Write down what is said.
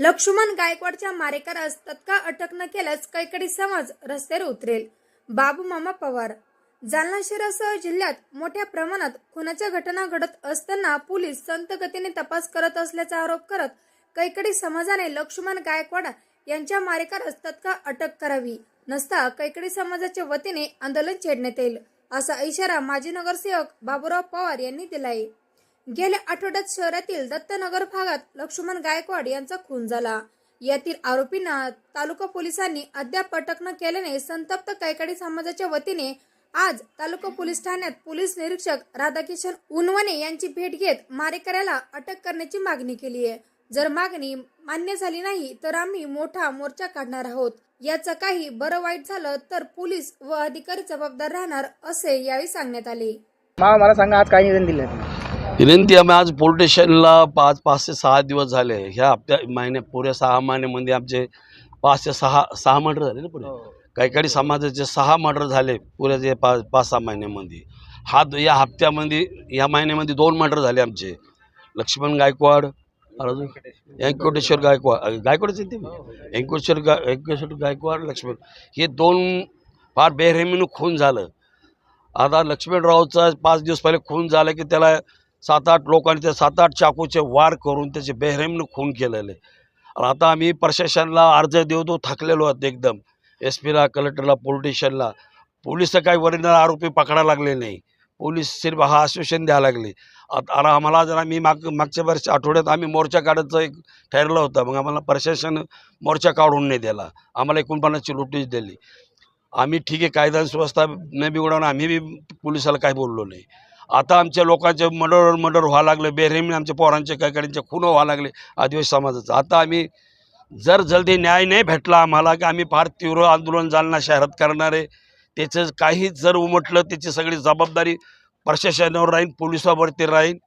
लक्ष्मण गायकवाडच्या मारेकरास तत्काळ अटक न केल्यास कैकडी समाज रस्त्यावर उतरेल? बाबू मामा पवार. जालना शहरासह जिल्ह्यात मोठ्या प्रमाणात खुनाच्या घटना घडत असताना पोलीस संत गतीने तपास करत असल्याचा आरोप करत कैकडी समाजाने लक्ष्मण गायकवाड यांच्या मारेकरास तत्काळ अटक करावी? नसता कैकडी समाजाच्या वतीने आंदोलन छेडण्यात येईल असा इशारा माजी नगरसेवक बाबूराव पवार यांनी दिलाय. गेल्या आठवड्यात शहरातील दत्तनगर भागात लक्ष्मण गायकवाड यांचा खून झाला. यातील आरोपींना तालुका पोलिसांनी अद्याप अटक न केल्याने संतप्त कैकाडी समाजाच्या वतीने आज तालुका पोलीस ठाण्यात पोलीस निरीक्षक राधाकिशन उनवणे यांची भेट घेत मारेकऱ्याला अटक करण्याची मागणी केली आहे. जर मागणी मान्य झाली नाही तर आम्ही मोठा मोर्चा काढणार आहोत. याचं काही बरं वाईट झालं तर पोलीस व अधिकारी जबाबदार राहणार असे यावेळी सांगण्यात आले. मला सांगा आज काय निवेदन दिलं विनंती आम्ही आज पोलीस स्टेशनला पाच पाच ते सहा दिवस झाले. ह्या हप्त्या महिन्या पुऱ्या सहा महिन्यामध्ये आमचे पाच ते सहा सहा मर्डर झाले ना पुढे. काही काही समाजाचे सहा मर्डर झाले पुऱ्या जे पाच पाच सहा महिन्यामध्ये. हा या हप्त्यामध्ये या महिन्यामध्ये दोन मर्डर झाले आमचे. लक्ष्मण गायकवाड व्यंकटेश्वर गायकवाड गायकवाडच येते व्यंकटेश्वर गा व्यंकटेश्वर गायकवाड लक्ष्मण हे दोन फार बेरहमीनं खून झालं. आता लक्ष्मणरावचा पाच दिवस पहिले खून झाला की त्याला सात आठ लोकांनी त्या सात आठ चाकूचे वार करून त्याचे बेहरेमनं खून केलेले. आणि आता आम्ही प्रशासनाला अर्ज देऊ देऊ थकलेलो आहोत एकदम. एस पीला कलेक्टरला पोलिटिशियनला. पोलीस तर काही वरील आरोपी पकडायला लागले नाही. पोलीस सिर्फ हा आश्वासन द्यायला लागले. आता आम्हाला जरा मी माग मागच्या वर्षी आठवड्यात आम्ही मोर्चा काढायचं एक ठरलं होतं. मग आम्हाला प्रशासन मोर्चा काढून नाही दिला. आम्हाला एकोणपन्नासची नोटीस दिली. आम्ही ठीक आहे कायदा सुव्यवस्था न बिघडवणं आम्ही बी पोलिसाला काही बोललो नाही. आता आमच्या लोकांचे मर्डर मर्डर व्हावं लागले बेरहमी आमच्या पोरांचे काही काहींचे खून व्हावं लागले आदिवासी समाजाचं. आता आम्ही जर जल्दी न्याय नाही भेटला आम्हाला की आम्ही फार तीव्र आंदोलन जालना शहरात करणार आहे त्याचं काही जर उमटलं त्याची सगळी जबाबदारी प्रशासनावर राहीन पोलिसावरती राहीन